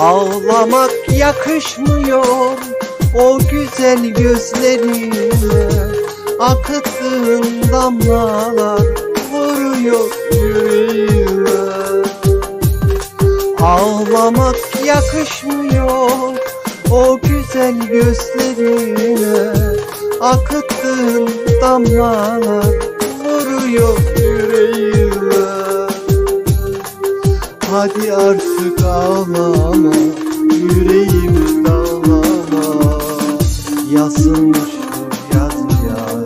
Ağlamak yakışmıyor o güzel gözlerine. Akıttığın damlalar vuruyor yüreğime. Ağlamak yakışmıyor o güzel gözlerine. Akıttığın damlalar vuruyor yüreğime. Hadi artık ağlama Yüreğimi dağlama. Yazılmış bu yazıya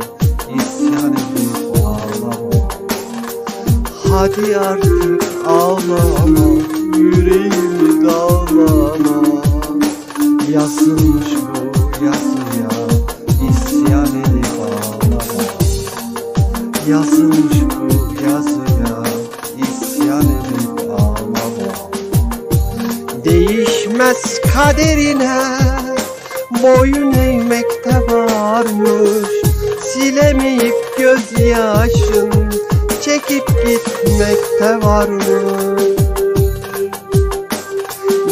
isyan edip ağlama. Hadi artık ağlama Yüreğimi dağlama. Yazılmış bu yazıya isyan edip ağlama. Yazılmış bu yazıya Değişmez kaderine boyun eğmekte varmış. Silemeyip gözyaşın çekip gitmekte varmış.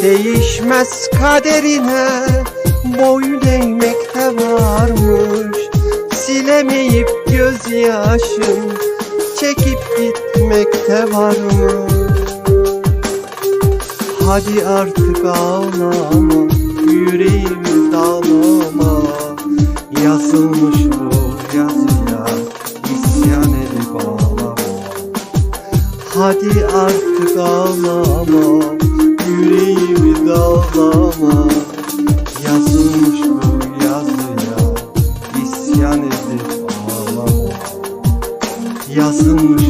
Değişmez kaderine boyun eğmekte varmış. Silemeyip gözyaşın çekip gitmekte varmış Hadi artık ağlama Yüreğimi dağlama. Yazılmış bu yazıya isyan edip ağlama. Hadi artık ağlama Yüreğimi dağlama. Yazılmış bu yazıya isyan edip ağlama. Yazılmış